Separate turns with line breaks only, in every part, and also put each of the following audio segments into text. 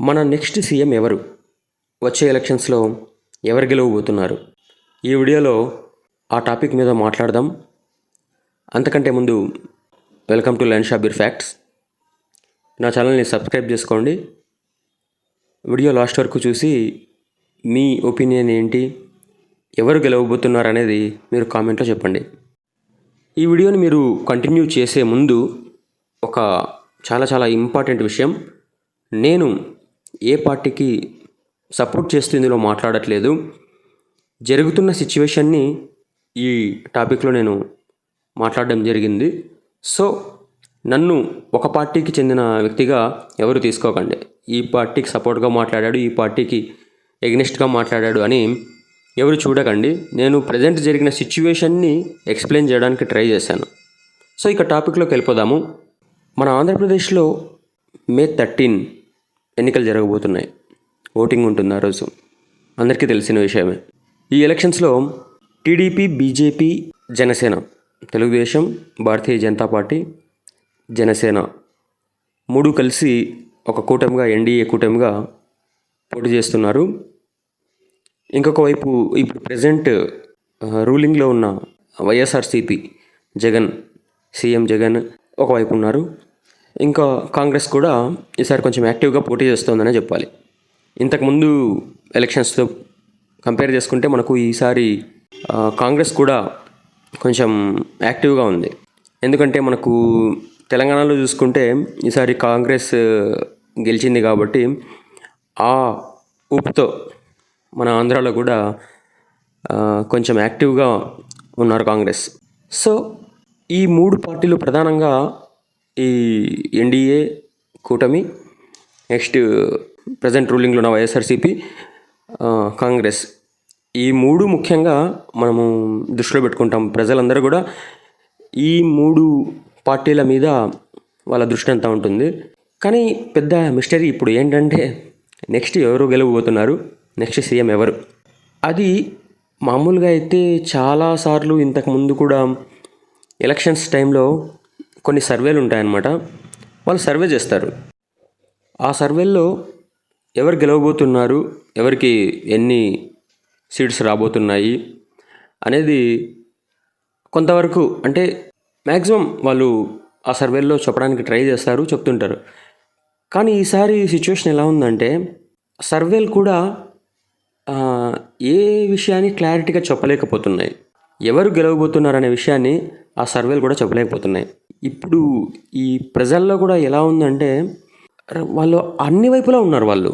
మన next CM ఎవరు? వచ్చే ఎలక్షన్స్లో ఎవరు గెలవబోతున్నారు? ఈ వీడియోలో ఆ టాపిక్ మీద మాట్లాడదాం. అంతకంటే ముందు వెల్కమ్ టు లెన్ షాబీర్ ఫ్యాక్ట్స్. నా ఛానల్ని సబ్స్క్రైబ్ చేసుకోండి. వీడియో లాస్ట్ వరకు చూసి మీ ఒపీనియన్ ఏంటి? ఎవరు గెలవబోతున్నారు అనేది మీరు కామెంట్లో చెప్పండి. ఈ వీడియోని మీరు కంటిన్యూ చేసే ముందు ఒక చాలా చాలా ఇంపార్టెంట్ విషయం. నేను ఏ పార్టీకి సపోర్ట్ చేస్తూ ఇందులో మాట్లాడట్లేదు. జరుగుతున్న సిచ్యువేషన్ని ఈ టాపిక్లో నేను మాట్లాడడం జరిగింది. సో నన్ను ఒక పార్టీకి చెందిన వ్యక్తిగా ఎవరు తీసుకోకండి. ఈ పార్టీకి సపోర్ట్గా మాట్లాడాడు ఈ పార్టీకి ఎగ్నెస్ట్గా మాట్లాడాడు అని ఎవరు చూడకండి. నేను ప్రజెంట్ జరిగిన సిచ్యువేషన్ని ఎక్స్ప్లెయిన్ చేయడానికి ట్రై చేశాను. సో ఇక టాపిక్లోకి వెళ్ళిపోదాము. మన ఆంధ్రప్రదేశ్లో మే థర్టీన్ ఎన్నికలు జరగబోతున్నాయి. ఓటింగ్ ఉంటుంది ఆ రోజు. అందరికీ తెలిసిన విషయమే. ఈ ఎలక్షన్స్లో TDP BJP Janasena Telugu Desam Bharatiya Janata party Janasena మూడు కలిసి ఒక కూటమిగా ఎన్డీఏ కూటమిగా పోటీ చేస్తున్నారు. ఇంకొక వైపు ఇప్పుడు ప్రజెంట్ రూలింగ్లో ఉన్న వైఎస్ఆర్సీపీ జగన్ సీఎం జగన్ ఒకవైపు ఉన్నారు. ఇంకా కాంగ్రెస్ కూడా ఈసారి కొంచెం యాక్టివ్గా పోటీ చేస్తోందనే చెప్పాలి. ఇంతకుముందు ఎలక్షన్స్తో కంపేర్ చేసుకుంటే మనకు ఈసారి కాంగ్రెస్ కూడా కొంచెం యాక్టివ్గా ఉంది. ఎందుకంటే మనకు తెలంగాణలో చూసుకుంటే ఈసారి కాంగ్రెస్ గెలిచింది కాబట్టి ఆ ఊపుతో మన ఆంధ్రాలో కూడా కొంచెం యాక్టివ్గా ఉన్నారు కాంగ్రెస్. సో ఈ మూడు పార్టీలు ప్రధానంగా ఈ ఎన్డీఏ కూటమి నెక్స్ట్ ప్రజెంట్ రూలింగ్లో ఉన్న వైఎస్ఆర్సీపీ కాంగ్రెస్. ఈ మూడు ముఖ్యంగా మనము దృష్టిలో పెట్టుకుంటాం. ప్రజలందరూ కూడా ఈ మూడు పార్టీల మీద వాళ్ళ దృష్టి అంతా ఉంటుంది. కానీ పెద్ద మిస్టరీ ఇప్పుడు ఏంటంటే నెక్స్ట్ ఎవరు గెలవబోతున్నారు? నెక్స్ట్ సీఎం ఎవరు? అది మామూలుగా అయితే చాలాసార్లు ఇంతకుముందు కూడా ఎలక్షన్స్ టైంలో కొన్ని సర్వేలు ఉంటాయన్నమాట. వాళ్ళు సర్వే చేస్తారు. ఆ సర్వేల్లో ఎవరు గెలవబోతున్నారు ఎవరికి ఎన్ని సీట్స్ రాబోతున్నాయి అనేది కొంతవరకు అంటే మ్యాక్సిమం వాళ్ళు ఆ సర్వేల్లో చెప్పడానికి ట్రై చేస్తారు చెప్తుంటారు. కానీ ఈసారి సిచ్యువేషన్ ఎలా ఉందంటే సర్వేలు కూడా ఏ విషయాన్ని క్లారిటీగా చెప్పలేకపోతున్నాయి. ఎవరు గెలవబోతున్నారు అనే విషయాన్ని ఆ సర్వేలు కూడా చెప్పలేకపోతున్నాయి. ఇప్పుడు ఈ ప్రజల్లో కూడా ఎలా ఉందంటే వాళ్ళు అన్ని వైపులా ఉన్నారు వాళ్ళు.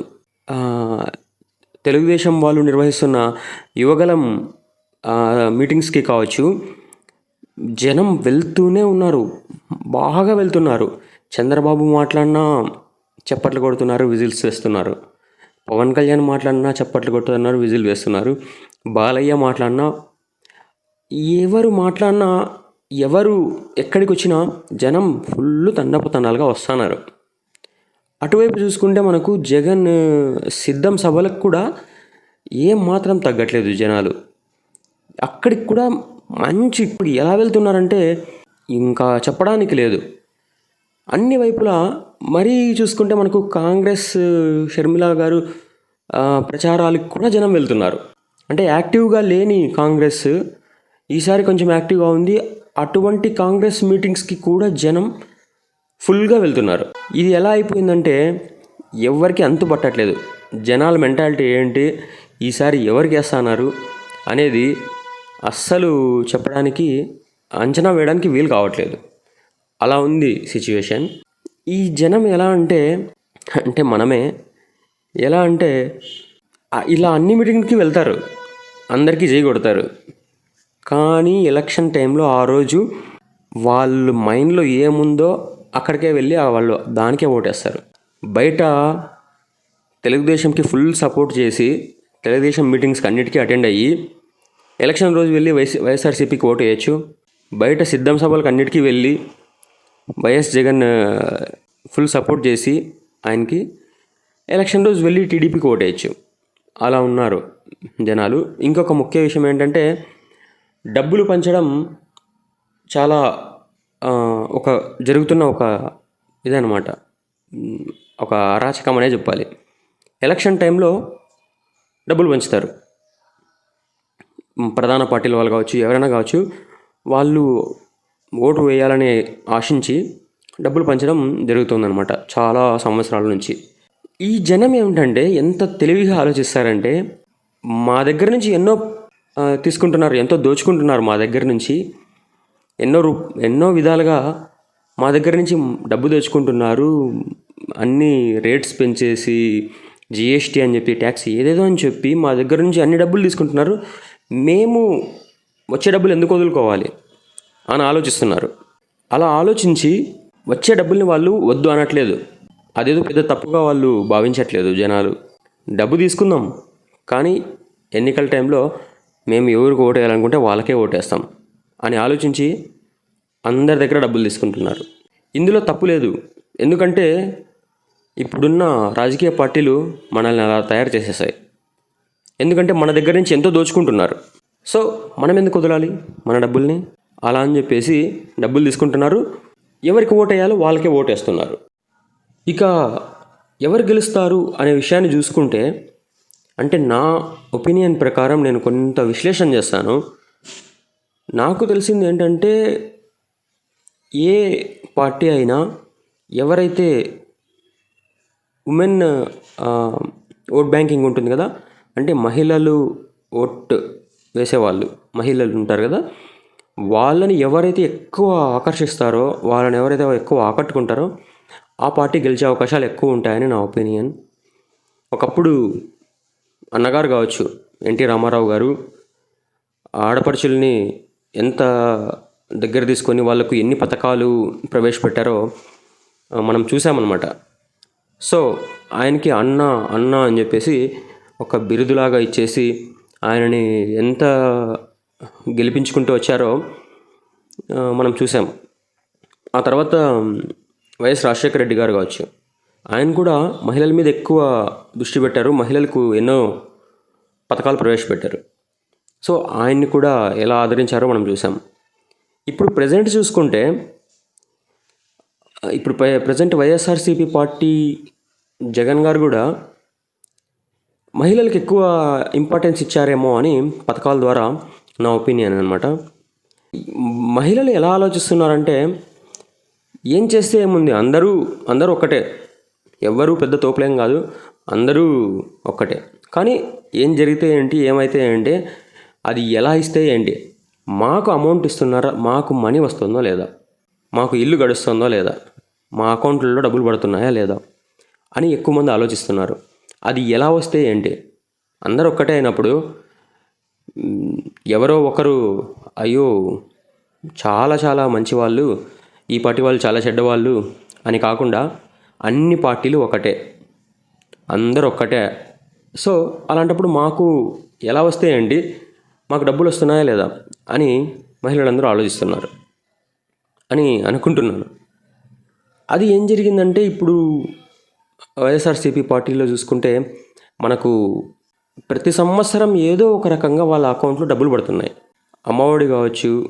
తెలుగుదేశం వాళ్ళు నిర్వహిస్తున్న యువగలం మీటింగ్స్కి కావచ్చు జనం వెళ్తూనే ఉన్నారు. బాగా వెళ్తున్నారు. చంద్రబాబు మాట్లాడినా చప్పట్లు కొడుతున్నారు విజిల్స్ వేస్తున్నారు. పవన్ కళ్యాణ్ మాట్లాడినా చప్పట్లు కొడుతున్నారు విజిల్ వేస్తున్నారు. బాలయ్య మాట్లాడినా ఎవరు మాట్లాడినా ఎవరు ఎక్కడికి వచ్చినా జనం ఫుల్ తన్నపతనాలుగా వస్తున్నారు. అటువైపు చూసుకుంటే మనకు జగన్ సిద్ధం సభలకు కూడా ఏం మాత్రం తగ్గట్లేదు జనాలు. అక్కడికి కూడా మంచి ఇప్పుడు ఎలా వెళ్తున్నారంటే ఇంకా చెప్పడానికి లేదు. అన్ని వైపులా మరీ చూసుకుంటే మనకు కాంగ్రెస్ షర్మిల గారు ప్రచారాలకు కూడా జనం వెళ్తున్నారు. అంటే యాక్టివ్గా లేని కాంగ్రెస్ ఈసారి కొంచెం యాక్టివ్గా ఉంది. అటువంటి కాంగ్రెస్ మీటింగ్స్కి కూడా జనం ఫుల్గా వెళ్తున్నారు. ఇది ఎలా అయిపోయిందంటే ఎవరికి అంతు పట్టట్లేదు. జనాల మెంటాలిటీ ఏంటి ఈసారి ఎవరికి వేస్తున్నారు అనేది అస్సలు చెప్పడానికి అంచనా వేయడానికి వీలు కావట్లేదు. అలా ఉంది సిచ్యువేషన్. ఈ జనం ఎలా అంటే అంటే మనమే. ఎలా అంటే ఇలా అన్ని మీటింగ్కి వెళ్తారు. అందరికీ చేయగొడతారు కానీ ఎలక్షన్ టైంలో ఆ రోజు వాళ్ళ మైండ్లో ఏముందో అక్కడికే వెళ్ళి ఆ వాళ్ళు దానికే ఓటేస్తారు. బయట తెలుగుదేశంకి ఫుల్ సపోర్ట్ చేసి తెలుగుదేశం మీటింగ్స్కి అన్నిటికీ అటెండ్ అయ్యి ఎలక్షన్ రోజు వెళ్ళి వైఎస్ వైఎస్ఆర్సీపీకి ఓటు వేయచ్చు. బయట సిద్ధం సభలకు అన్నిటికీ వెళ్ళి వైఎస్ జగన్ ఫుల్ సపోర్ట్ చేసి ఆయనకి ఎలక్షన్ రోజు వెళ్ళి టీడీపీకి ఓటేయచ్చు అలా ఉన్నారు జనాలు. ఇంకొక ముఖ్య విషయం ఏంటంటే డబ్బులు పంచడం చాలా ఒక జరుగుతున్న ఒక ఇదనమాట ఒక అరాచకం అనే చెప్పాలి. ఎలక్షన్ టైంలో డబ్బులు పంచుతారు. ప్రధాన పార్టీల వాళ్ళు కావచ్చు ఎవరైనా కావచ్చు వాళ్ళు ఓటు వేయాలని ఆశించి డబ్బులు పంచడం జరుగుతుందన్నమాట చాలా సంవత్సరాల నుంచి. ఈ జనం ఏమిటంటే ఎంత తెలివిగా ఆలోచిస్తారంటే మా దగ్గర నుంచి ఎన్నో తీసుకుంటున్నారు ఎంతో దోచుకుంటున్నారు మా దగ్గర నుంచి. ఎన్నో రూ ఎన్నో విధాలుగా మా దగ్గర నుంచి డబ్బు దోచుకుంటున్నారు. అన్ని రేట్స్ పెంచేసి జిఎస్టీ అని చెప్పి ట్యాక్స్ ఏదేదో అని చెప్పి మా దగ్గర నుంచి అన్ని డబ్బులు తీసుకుంటున్నారు. మేము వచ్చే డబ్బులు ఎందుకు వదులుకోవాలి అని ఆలోచిస్తున్నారు. అలా ఆలోచించి వచ్చే డబ్బుల్ని వాళ్ళు వద్దు అనట్లేదు. అదేదో పెద్ద తప్పుగా వాళ్ళు భావించట్లేదు జనాలు. డబ్బు తీసుకుందాం కానీ ఎన్నికల టైంలో మేము ఎవరికి ఓటు వేయాలనుకుంటే వాళ్ళకే ఓటేస్తాం అని ఆలోచించి అందరి దగ్గర డబ్బులు తీసుకుంటున్నారు. ఇందులో తప్పు లేదు. ఎందుకంటే ఇప్పుడున్న రాజకీయ పార్టీలు మనల్ని అలా తయారు చేసేసాయి. ఎందుకంటే మన దగ్గర నుంచి ఎంతో దోచుకుంటున్నారు. సో మనం ఎందుకు వదలాలి మన డబ్బుల్ని? అలా అని చెప్పేసి డబ్బులు తీసుకుంటున్నారు. ఎవరికి ఓటేయాలో వాళ్ళకే ఓటేస్తున్నారు. ఇక ఎవరు గెలుస్తారు అనే విషయాన్ని చూసుకుంటే అంటే నా ఒపీనియన్ ప్రకారం నేను కొంత విశ్లేషణ చేస్తాను. నాకు తెలిసింది ఏంటంటే ఏ పార్టీ అయినా ఎవరైతే ఉమెన్ ఓట్ బ్యాంకింగ్ ఉంటుంది కదా అంటే మహిళలు ఓట్ వేసేవాళ్ళు మహిళలు ఉంటారు కదా వాళ్ళని ఎవరైతే ఎక్కువ ఆకర్షిస్తారో వాళ్ళని ఎవరైతే ఎక్కువ ఆకట్టుకుంటారో ఆ పార్టీ గెలిచే అవకాశాలు ఎక్కువ ఉంటాయని నా ఒపీనియన్. ఒకప్పుడు అన్నగారు కావచ్చు ఎన్టీ రామారావు గారు ఆడపడుచుల్ని ఎంత దగ్గర తీసుకొని వాళ్ళకు ఎన్ని పథకాలు ప్రవేశపెట్టారో మనం చూసామన్నమాట. సో ఆయనకి అన్న అన్న అని చెప్పేసి ఒక బిరుదులాగా ఇచ్చేసి ఆయనని ఎంత గెలిపించుకుంటూ వచ్చారో మనం చూసాం. ఆ తర్వాత వైఎస్ రాజశేఖర రెడ్డి గారు కావచ్చు. ఆయన కూడా మహిళల మీద ఎక్కువ దృష్టి పెట్టారు. మహిళలకు ఎన్నో పథకాలు ప్రవేశపెట్టారు. సో ఆయన్ని కూడా ఎలా ఆదరించారో మనం చూసాం ఇప్పుడు ప్రజెంట్ చూసుకుంటే ఇప్పుడు ప్రజెంట్ వైఎస్ఆర్సీపీ పార్టీ జగన్ గారు కూడా మహిళలకు ఎక్కువ ఇంపార్టెన్స్ ఇచ్చారేమో అని పథకాల ద్వారా నా ఒపీనియన్ అనమాట మహిళలు ఎలా ఆలోచిస్తున్నారంటే ఏం చేస్తే ఏముంది? అందరూ అందరూ ఒక్కటే. ఎవ్వరూ పెద్ద తోపులేం కాదు. అందరూ ఒక్కటే. కానీ ఏం జరిగితే ఏంటి ఏమైతే ఏంటి అది ఎలా ఇస్తే ఏంటి మాకు అమౌంట్ ఇస్తున్నారా మాకు మనీ వస్తుందో లేదా మాకు ఇల్లు గడుస్తుందో లేదా మా అకౌంట్లలో డబ్బులు పడుతున్నాయా లేదా అని ఎక్కువ మంది ఆలోచిస్తున్నారు. అది ఎలా వస్తే ఏంటి అందరు ఒక్కటే అయినప్పుడు ఎవరో ఒకరు అయ్యో చాలా చాలా మంచి వాళ్ళు ఈ పాటి వాళ్ళు చాలా చెడ్డవాళ్ళు అని కాకుండా అన్ని పార్టీలు ఒకటే. అందరు ఒక్కటే. సో అలాంటప్పుడు మాకు ఎలా వస్తాయండి? మాకు డబ్బులు వస్తున్నాయా లేదా? అని మహిళలందరూ ఆలోచిస్తున్నారు. అని అనుకుంటున్నాను. అది ఏం జరిగిందంటే ఇప్పుడు వైఎస్ఆర్సీపీ పార్టీలో చూసుకుంటే మనకు ప్రతి సంవత్సరం ఏదో ఒక రకంగా వాళ్ళ అకౌంట్లో డబ్బులు పడుతున్నాయి. అమ్మఒడి కావచ్చు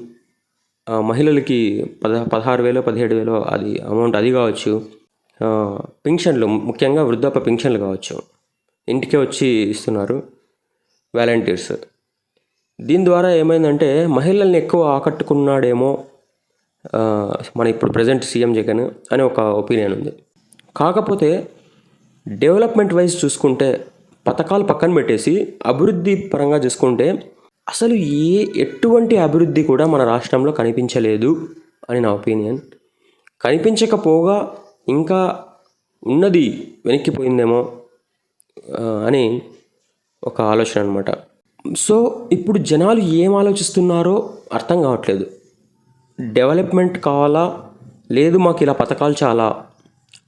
మహిళలకి పద పదహారు వేలు పదిహేడు వేలు అది అమౌంట్ అది కావచ్చు. పింఛన్లు ముఖ్యంగా వృద్ధాప్య పింఛన్లు కావచ్చు. ఇంటికే వచ్చి ఇస్తున్నారు వాలంటీర్స్. దీని ద్వారా ఏమైందంటే మహిళల్ని ఎక్కువ ఆకట్టుకున్నాడేమో మన ఇప్పుడు ప్రజెంట్ సీఎం జగన్ అని ఒక ఒపీనియన్ ఉంది. కాకపోతే డెవలప్మెంట్ వైజ్ చూసుకుంటే పథకాలు పక్కన పెట్టేసి అభివృద్ధి పరంగా చూసుకుంటే అసలు ఏ ఎటువంటి అభివృద్ధి కూడా మన రాష్ట్రంలో కనిపించలేదు అని నా ఒపీనియన్. కనిపించకపోగా ఇంకా ఉన్నది వెనక్కిపోయిందేమో అని ఒక ఆలోచన అనమాట సో ఇప్పుడు జనాలు ఏం ఆలోచిస్తున్నారో అర్థం కావట్లేదు. డెవలప్మెంట్ కావాలా? లేదు మాకు ఇలా పథకాలు చాలా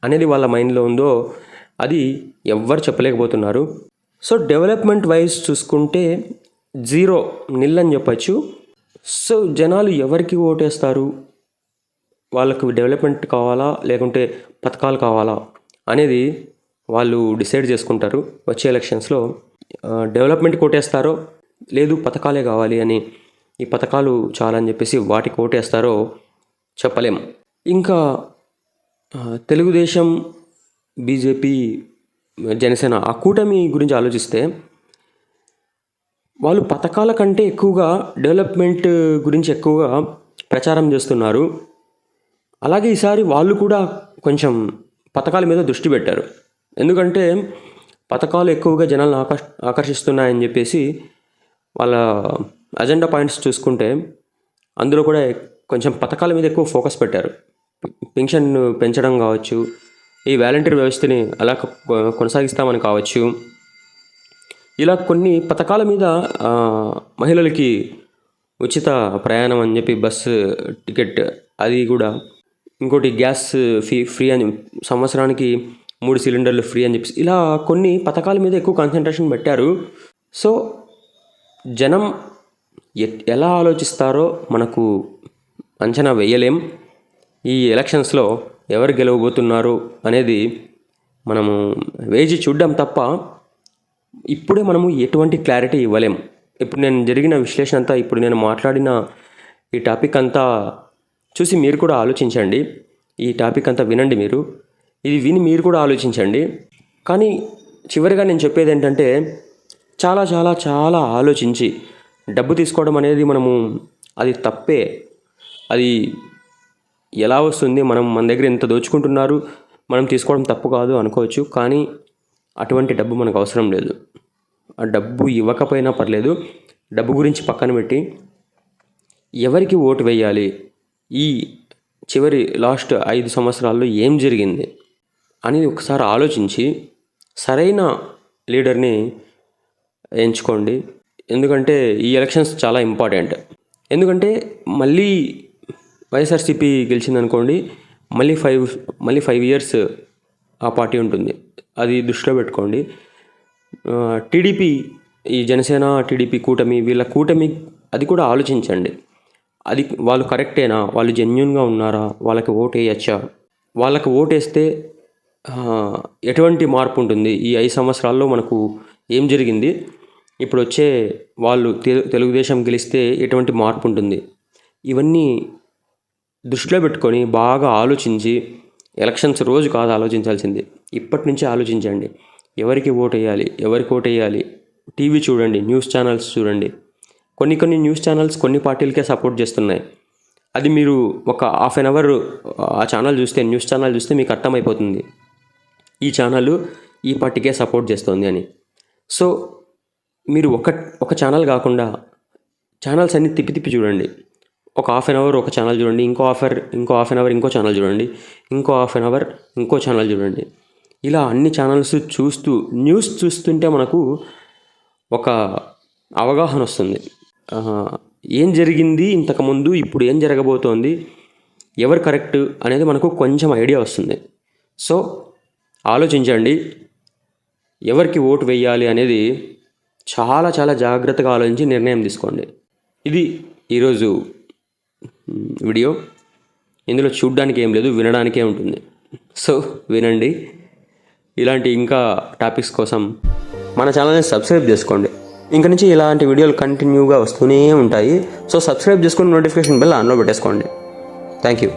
అనేది వాళ్ళ మైండ్లో ఉందో అది ఎవ్వరు చెప్పలేకపోతున్నారు. సో డెవలప్మెంట్ వైజ్ చూసుకుంటే జీరో నిల్ అని చెప్పచ్చు. సో జనాలు ఎవరికి ఓటేస్తారు? వాళ్ళకు డెవలప్మెంట్ కావాలా? లేకుంటే పథకాలు కావాలా? అనేది వాళ్ళు డిసైడ్ చేసుకుంటారు వచ్చే ఎలక్షన్స్లో డెవలప్మెంట్ కోటేస్తారో? లేదు పథకాలే కావాలి అని ఈ పథకాలు చాలని చెప్పేసి వాటి కోటేస్తారో చెప్పలేం. ఇంకా తెలుగుదేశం బీజేపీ జనసేన ఆ కూటమి గురించి ఆలోచిస్తే వాళ్ళు పథకాల కంటే ఎక్కువగా డెవలప్మెంట్ గురించి ఎక్కువగా ప్రచారం చేస్తున్నారు. అలాగే ఈసారి వాళ్ళు కూడా కొంచెం పథకాల మీద దృష్టి పెట్టారు. ఎందుకంటే పథకాలు ఎక్కువగా జనాలను ఆకర్ష ఆకర్షిస్తున్నాయని చెప్పేసి వాళ్ళ అజెండా పాయింట్స్ చూసుకుంటే అందులో కూడా కొంచెం పథకాల మీద ఎక్కువ ఫోకస్ పెట్టారు. పెన్షన్ పెంచడం కావచ్చు ఈ వాలంటీర్ వ్యవస్థని అలా కొనసాగిస్తామని కావచ్చు. ఇలా కొన్ని పథకాల మీద మహిళలకి ఉచిత ప్రయాణం అని చెప్పి బస్సు టికెట్ అది కూడా ఇంకోటి గ్యాస్ ఫీ ఫ్రీ అని సంవత్సరానికి మూడు సిలిండర్లు ఫ్రీ అని చెప్పి ఇలా కొన్ని పథకాల మీద ఎక్కువ కాన్సన్ట్రేషన్ పెట్టారు. సో జనం ఎలా ఆలోచిస్తారో మనకు అంచనా వేయలేం. ఈ ఎలక్షన్స్లో ఎవరు గెలవబోతున్నారు అనేది మనము వేచి చూడడం తప్ప ఇప్పుడే మనము ఎటువంటి క్లారిటీ ఇవ్వలేం. ఇప్పుడు నేను జరిగిన విశ్లేషణ అంతా ఇప్పుడు నేను మాట్లాడిన ఈ టాపిక్ అంతా చూసి మీరు కూడా ఆలోచించండి. ఈ టాపిక్ అంతా వినండి మీరు. ఇది విని మీరు కూడా ఆలోచించండి. కానీ చివరిగా నేను చెప్పేది ఏంటంటే చాలా చాలా చాలా ఆలోచించి డబ్బు తీసుకోవడం అనేది మనము అది తప్పే. అది ఎలా వస్తుంది మనం మన దగ్గర ఎంత దోచుకుంటున్నారు మనం తీసుకోవడం తప్పు కాదు అనుకోవచ్చు. కానీ అటువంటి డబ్బు మనకు అవసరం లేదు. ఆ డబ్బు ఇవ్వకపోయినా పర్లేదు. డబ్బు గురించి పక్కన పెట్టి ఎవరికి ఓటు వేయాలి? ఈ చివరి లాస్ట్ ఐదు సంవత్సరాల్లో ఏం జరిగింది అనేది ఒకసారి ఆలోచించి సరైన లీడర్ని ఎంచుకోండి. ఎందుకంటే ఈ ఎలక్షన్స్ చాలా ఇంపార్టెంట్. ఎందుకంటే మళ్ళీ వైఎస్ఆర్సీపీ గెలిచిందనుకోండి మళ్ళీ ఫైవ్ మళ్ళీ ఫైవ్ ఇయర్స్ ఆ పార్టీ ఉంటుంది. అది దృష్టిలో పెట్టుకోండి. టీడీపీ ఈ జనసేన టీడీపీ కూటమి వీళ్ళ కూటమి అది కూడా ఆలోచించండి. అది వాళ్ళు కరెక్టేనా? వాళ్ళు జెన్యున్గా ఉన్నారా? వాళ్ళకి ఓటు వేయచ్చా వాళ్ళకి ఓటేస్తే ఎటువంటి మార్పు ఉంటుంది? ఈ ఐదు సంవత్సరాల్లో మనకు ఏం జరిగింది? ఇప్పుడు వచ్చే వాళ్ళు తెలు- తెలుగుదేశం గెలిస్తే ఎటువంటి మార్పు ఉంటుంది? ఇవన్నీ దృష్టిలో పెట్టుకొని బాగా ఆలోచించి ఎలక్షన్స్ రోజు కాదు ఆలోచించాల్సింది. ఇప్పటి నుంచే ఆలోచించండి. ఎవరికి ఓటు వేయాలి ఎవరికి ఓటు వేయాలి టీవీ చూడండి న్యూస్ ఛానల్స్ చూడండి. కొన్ని కొన్ని న్యూస్ ఛానల్స్ కొన్ని పార్టీలకే సపోర్ట్ చేస్తున్నాయి. అది మీరు ఒక హాఫ్ అన్ అవర్ ఆ ఛానల్ చూస్తే న్యూస్ ఛానల్ చూస్తే మీకు అర్థమైపోతుంది. ఈ ఛానల్ ఈ పార్టీకే సపోర్ట్ చేస్తుంది అని. సో మీరు ఒక ఒక ఛానల్ కాకుండా ఛానల్స్ అన్ని తిప్పి తిప్పి చూడండి. ఒక హాఫ్ అన్ అవర్ ఒక ఛానల్ చూడండి. ఇంకో హాఫర్ ఇంకో హాఫ్ అన్ అవర్ ఇంకో ఛానల్ చూడండి. ఇంకో హాఫ్ అన్ అవర్ ఇంకో ఛానల్ చూడండి. ఇలా అన్ని ఛానల్స్ చూస్తూ న్యూస్ చూస్తుంటే మనకు ఒక అవగాహన వస్తుంది. ఏం జరిగింది? ఇంతకుముందు ఇప్పుడు ఏం జరగబోతోంది? ఎవరు కరెక్ట్ అనేది మనకు కొంచెం ఐడియా వస్తుంది. సో ఆలోచించండి. ఎవరికి ఓటు వేయాలి అనేది చాలా చాలా జాగ్రత్తగా ఆలోచించి నిర్ణయం తీసుకోండి. ఇది ఈరోజు వీడియో. ఇందులో చూడడానికి ఏం లేదు వినడానికే ఉంటుంది. సో వినండి. ఇలాంటి ఇంకా టాపిక్స్ కోసం మన ఛానల్ని సబ్స్క్రైబ్ చేసుకోండి. ఇంక నుంచి ఇలాంటి వీడియోలు కంటిన్యూగా వస్తూనే ఉంటాయి. సో సబ్స్క్రైబ్ చేసుకుని నోటిఫికేషన్ బెల్ ఆన్లో పెట్టేసుకోండి. Thank you